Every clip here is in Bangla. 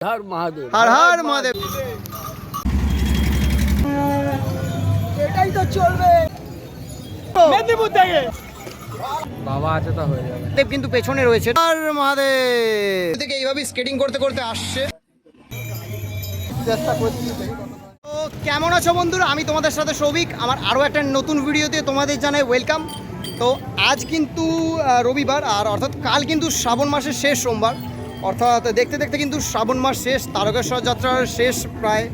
হর মহাদেব। হর হর মহাদেব। এটাই তো চলবে। মেদিনীপুর থেকে। বাবা আছে তো হয়ে যাবে। দেব কিন্তু পেছনে রয়েছে। হর মহাদেব। থেকে এইভাবে স্কেটিং করতে করতে আসছে। চেষ্টা করছি। তো কেমন আছো বন্ধুরা? আমি তোমাদের সাথে সৌভিক। আমার আরও একটা নতুন ভিডিওতে তোমাদের জানাই ওয়েলকাম তো আজ কিন্তু রবিবার আর অর্থাৎ কাল কিন্তু শ্রাবণ মাসের শেষ সোমবার। অর্থাৎ দেখতে দেখতে কিন্তু শ্রাবণ মাস শেষ, তারকেশ্বর যাত্রার শেষ প্রায়।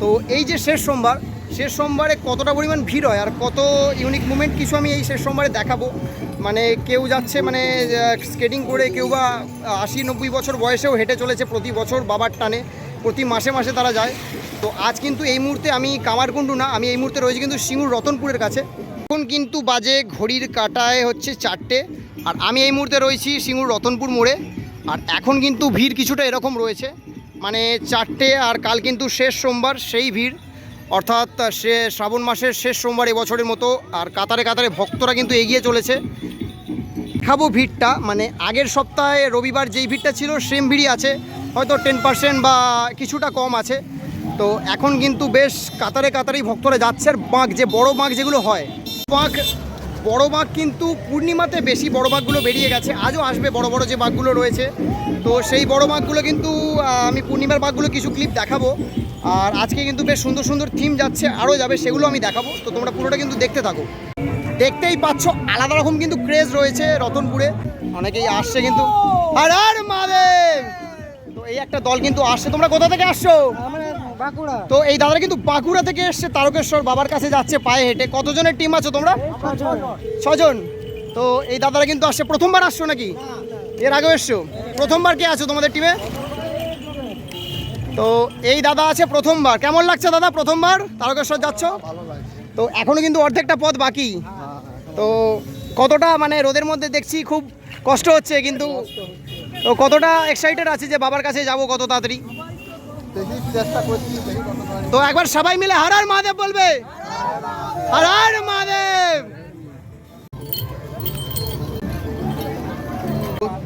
তো এই যে শেষ সোমবার, শেষ সোমবারে কতটা পরিমাণ ভিড় হয় আর কত ইউনিক মুভমেন্ট কিছু আমি এই শেষ সোমবারে দেখাবো? মানে কেউ যাচ্ছে মানে স্কেটিং করে কেউ বা আশি নব্বই বছর বয়সেও হেঁটে চলেছে প্রতি বছর বাবার টানে, প্রতি মাসে মাসে তারা যায়। তো আজ কিন্তু এই মুহূর্তে আমি কামারকুণ্ডু না, আমি এই মুহূর্তে রয়েছি কিন্তু সিঙ্গুর রতনপুরের কাছে। এখন কিন্তু বাজে ঘড়ির কাটায় হচ্ছে চারটে, আর আমি এই মুহূর্তে রয়েছি সিঙ্গুর রতনপুর মোড়ে। আর এখন কিন্তু ভিড় কিছুটা এরকম রয়েছে। মানে চারটে আর কাল কিন্তু শেষ সোমবার সেই ভিড়। অর্থাৎ সে শ্রাবণ মাসের শেষ সোমবার এবছরের মতো আর কাতারে কাতারে ভক্তরা কিন্তু এগিয়ে চলেছে। দেখাবো ভিড়টা মানে আগের সপ্তাহে রবিবার যেই ভিড়টা ছিল সেম ভিড়ই আছে। হয়তো টেন পার্সেন্ট বা কিছুটা কম আছে। তো এখন কিন্তু বেশ কাতারে কাতারেই ভক্তরা যাচ্ছে। আর বাঁক যে বড় বাঁক যেগুলো হয় বাঁক বড় বাঘ কিন্তু পূর্ণিমাতে বেশি বড় বাঘগুলো বেরিয়ে গেছে। আজও আসবে বড় বড় যে বাঘগুলো রয়েছে। তো সেই বড় বাঘগুলো কিন্তু আমি পূর্ণিমার বাঘগুলো কিছু ক্লিপ দেখাবো। আর আজকে কিন্তু বেশ সুন্দর সুন্দর থিম যাচ্ছে, আরও যাবে, সেগুলো আমি দেখাবো। তো তোমরা পুরোটা কিন্তু দেখতে থাকো। দেখতেই পাচ্ছ, আলাদা রকম কিন্তু ক্রেজ রয়েছে রতনপুরে। অনেকেই আসছে কিন্তু। আর আর মাদেব তো এই একটা দল কিন্তু আসছে। তোমরা কোথা থেকে আসছো? তো এই দাদারা কিন্তু বাঁকুড়া থেকে এসছে তারকেশ্বর বাবার কাছে যাচ্ছে পায়ে হেঁটে। কতজনের টিম আছো তোমরা? ছজন। তো এই দাদারা কিন্তু আসছে। প্রথমবার আসছো নাকি? এর আগেও এসছো? প্রথমবার কে আছো তোমাদের টিমে তো এই দাদা আছে প্রথমবার। কেমন লাগছে দাদা প্রথমবার? তারকেশ্বর যাচ্ছ? তো এখনও কিন্তু অর্ধেকটা পথ বাকি। তো কতটা মানে রোদের মধ্যে দেখছি খুব কষ্ট হচ্ছে কিন্তু তো কতটা এক্সাইটেড আছে যে বাবার কাছে যাব কত তাড়াতাড়ি? তো একবার সবাই মিলে হর হর মহাদেব বলবে। হর হর মহাদেব।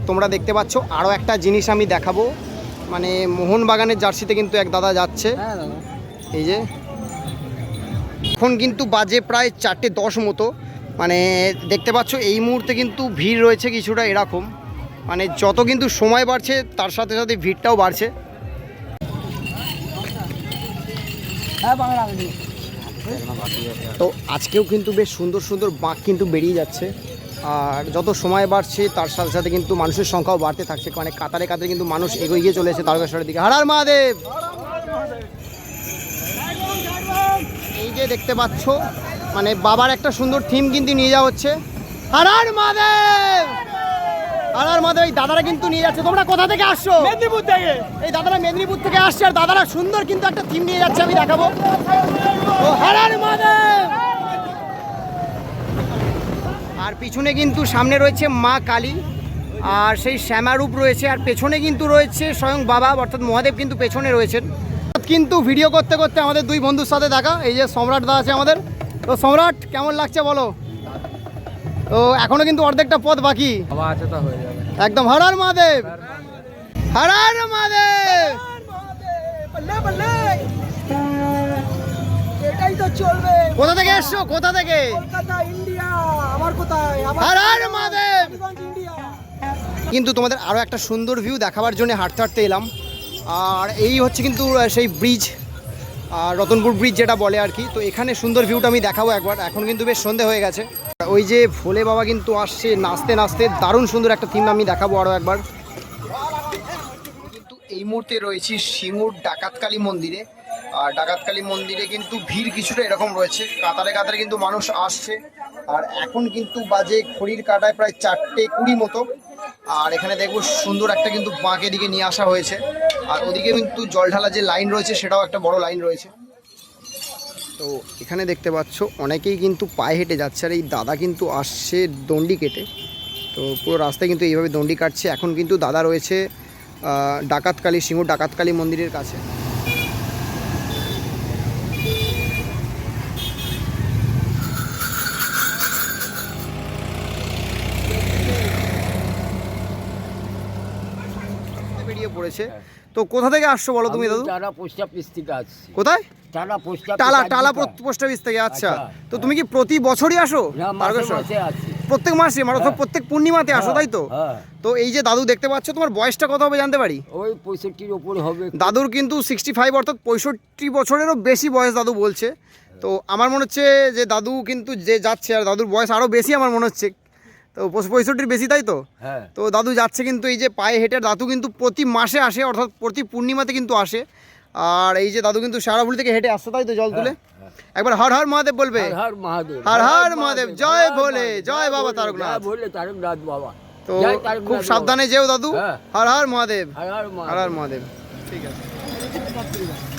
তোমরা দেখতে পাচ্ছ আরও একটা জিনিস আমি দেখাবো। মানে মোহনবাগানের জার্সিতে কিন্তু এক দাদা যাচ্ছে। এই যে এখন কিন্তু বাজে প্রায় চারটে দশ মতো। মানে দেখতে পাচ্ছ এই মুহূর্তে কিন্তু ভিড় রয়েছে কিছুটা এরকম। মানে যত কিন্তু সময় বাড়ছে তার সাথে সাথে ভিড়টাও বাড়ছে। তো আজকেও কিন্তু বেশ সুন্দর সুন্দর বাঁক কিন্তু বেরিয়ে যাচ্ছে। আর যত সময় বাড়ছে, তার সাথে সাথে কিন্তু মানুষের সংখ্যাও বাড়তে থাকছে। মানে কাতারে কাতারে কিন্তু মানুষ এগিয়ে গিয়ে চলেছে তারকেশ্বরের দিকে। হারার মহাদেব! এই যে দেখতে পাচ্ছ মানে বাবার একটা সুন্দর থিম কিন্তু নিয়ে যাওয়া হচ্ছে। হারার মহাদেব! হারার মহাদেব এই দাদারা কিন্তু নিয়ে যাচ্ছে। তোমরা কোথা থেকে আসছো? মেদিনীপুর থেকে। এই দাদারা মেদিনীপুর থেকে আসছে আর দাদারা সুন্দর কিন্তু একটা থিম নিয়ে যাচ্ছে আমি দেখাবো। হারার আর পিছনে কিন্তু সামনে রয়েছে মা কালী আর সেই শ্যামারূপ রয়েছে আর পেছনে কিন্তু রয়েছে স্বয়ং বাবা অর্থাৎ মহাদেব কিন্তু পেছনে রয়েছেন। কিন্তু ভিডিও করতে করতে আমাদের দুই বন্ধুর সাথে দেখা এই যে সম্রাট দা আছে আমাদের। তো সম্রাট কেমন লাগছে বলো? তো এখনও কিন্তু অর্ধেকটা পথ বাকি। একদম হরার মহাদেব। হরার মহাদেব। কোথা থেকে এসছো? কোথা থেকে? মহাদেব। কিন্তু তোমাদের আরও একটা সুন্দর ভিউ দেখাবার জন্য হাঁটতে হাঁটতে এলাম। আর এই হচ্ছে কিন্তু সেই ব্রিজ আর রতনপুর ব্রিজ যেটা বলে আর কি। তো এখানে সুন্দর ভিউটা আমি দেখাবো একবার। এখন কিন্তু বেশ সন্ধে হয়ে গেছে। ওই যে ভোলে বাবা কিন্তু আসছে, নাচতে নাচতে দারুণ সুন্দর একটা থিম আমি দেখাবো আরও একবার। কিন্তু এই মুহূর্তে রয়েছি সিঙ্গুর ডাকাতকালী মন্দিরে। আর ডাকাতকালী মন্দিরে কিন্তু ভিড় কিছুটা এরকম রয়েছে। কাতারে কাতারে কিন্তু মানুষ আসছে। আর এখন কিন্তু বাজে খড়ির কাটায় প্রায় চারটে কুড়ি মতো। আর এখানে দেখব সুন্দর একটা কিন্তু বাঁকে দিকে নিয়ে আসা হয়েছে। আর ওদিকে কিন্তু জল ঢালা যে লাইন রয়েছে, সেটাও একটা বড় লাইন রয়েছে। তো এখানে দেখতে পাচ্ছ, অনেকেই কিন্তু পায়ে হেঁটে যাচ্ছে আর এই দাদা কিন্তু আসছে দণ্ডি কেটে। তো পুরো রাস্তায় কিন্তু এইভাবে দণ্ডি কাটছে। এখন কিন্তু দাদা রয়েছে ডাকাতকালী, সিঙ্গুর ডাকাতকালী মন্দিরের কাছে। বেরিয়ে পড়েছে। তো কোথা থেকে আসছো বলো তুমি দাদু? টানা পোস্ট অফিস থেকে আসছি। কোথায়? টানা post Tala Tala post office থেকে আচ্ছা। আচ্ছা। তো তুমি কি প্রতি বছরই আসো? প্রত্যেক মাসে মানে অর্থাৎ প্রত্যেক পূর্ণিমাতে আসো তাই তো? হ্যাঁ। তো এই যে দাদু দেখতে পাচ্ছ তোমার বয়সটা কত হবে জানতে পারি? ওই পঁয়ষট্টির ওপরে হবে। দাদুর কিন্তু সিক্সটি ফাইভ অর্থাৎ পঁয়ষট্টি বছরেরও বেশি বয়স দাদু বলছে। তো আমার মনে হচ্ছে যে দাদু কিন্তু যে যাচ্ছে আর দাদুর বয়স আরও বেশি আমার মনে হচ্ছে। তো পঁয়ষ- পঁয়ষট্টির বেশি তাই তো? হ্যাঁ। তো দাদু যাচ্ছে কিন্তু এই যে পায়ে হেঁটে দাদু কিন্তু প্রতি মাসে আসে অর্থাৎ প্রতি পূর্ণিমাতে কিন্তু আসে। আর এই যে দাদু কিন্তু সারাভুলি থেকে হেঁটে আসছে তাই তো জল তুলে? একবার হর হর মহাদেব বলবে। হর হর মহাদেব। হর হর মহাদেব, জয় ভোলে, জয় বাবা তারকনাথ। জয় ভোলে তারকনাথ বাবা। তো খুব। সাবধানে যেও দাদু। হ্যাঁ। হর হর মহাদেব। হর হর মহাদেব। ঠিক আছে।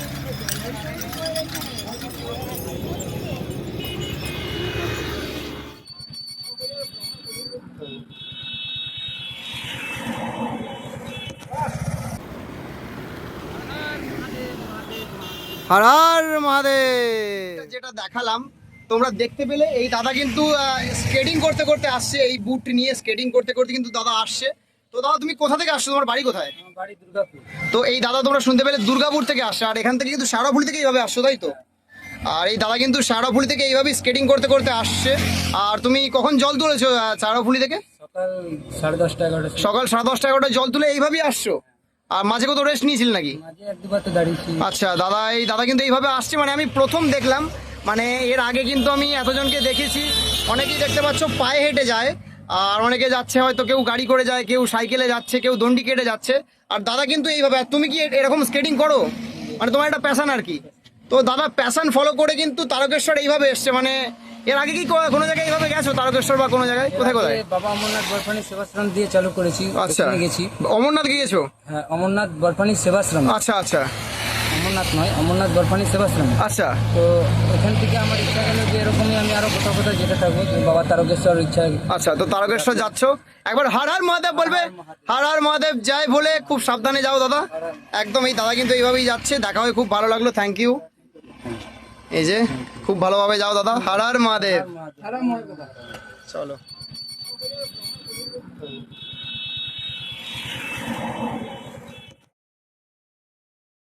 হর হর মহাদেব যেটা দেখালাম তোমরা দেখতে পেলে এই দাদা কিন্তু স্কেটিং করতে করতে আসছে এই বুট নিয়ে স্কেটিং করতে করতে কিন্তু দাদা আসছে। তো দাদা তুমি কোথা থেকে আসছো? তোমার বাড়ি কোথায়? বাড়ি দুর্গাপুর। তো এই দাদা তোমরা শুনতে পেলে দুর্গাপুর থেকে আসছে আর এখান থেকে কিন্তু শাড়াফুলি থেকে এইভাবে আসছো তাই তো? আর এই দাদা কিন্তু শাড়াফুলি থেকে এইভাবে স্কেটিং করতে করতে আসছে। আর তুমি কখন জল তুলেছো শাড়াফুলি থেকে? সকাল সাড়ে দশটা এগারোটা সকাল সাড়ে দশটা এগারোটা জল তুলে এইভাবেই আসছো? আর মাঝে কত রেস্ট নিয়েছিল নাকি? আচ্ছা দাদা এই দাদা কিন্তু এইভাবে আসছে মানে আমি প্রথম দেখলাম। মানে এর আগে কিন্তু আমি এতজনকে দেখেছি। অনেকেই দেখতে পাচ্ছ পায়ে হেঁটে যায় আর অনেকে যাচ্ছে হয়তো কেউ গাড়ি করে যায় কেউ সাইকেলে যাচ্ছে কেউ দণ্ডি কেটে যাচ্ছে। আর দাদা কিন্তু এইভাবে তুমি কি এরকম স্কেটিং করো? মানে তোমার একটা প্যাশান আর কি। তো দাদা প্যাশান ফলো করে কিন্তু তারকেশ্বর এইভাবে এসছে মানে এর আগে কি কোনো জায়গায় এইভাবে গেছো? তারকেশ্বর বা কোনো জায়গায়? কোথায় কোথায়? বাবা অমরনাথ বরফানি সেবাশ্রম দিয়ে চালু করেছি। আচ্ছা। গেছি। অমরনাথ গিয়েছো? হ্যাঁ অমরনাথ বরফানি সেবাশ্রম। আচ্ছা আচ্ছা। অমরনাথ নয় অমরনাথ বরফানি সেবাশ্রম। আচ্ছা। তো এখান থেকে আমার ইচ্ছা গেল যে এরকমই আমি আরও কোথাও কোথাও যেতে থাকব। বাবা তারকেশ্বর ইচ্ছা আচ্ছা তো তারকেশ্বর যাচ্ছ? একবার হার হার মহাদেব বলবে। হার হার মহাদেব। যাই বলে খুব সাবধানে যাও দাদা। একদম এই দাদা কিন্তু এইভাবেই যাচ্ছে। দেখা হয়ে খুব ভালো লাগল। থ্যাংক ইউ এই যে খুব ভালোভাবে যাও দাদা। হারার হার মহাদেব। চলো।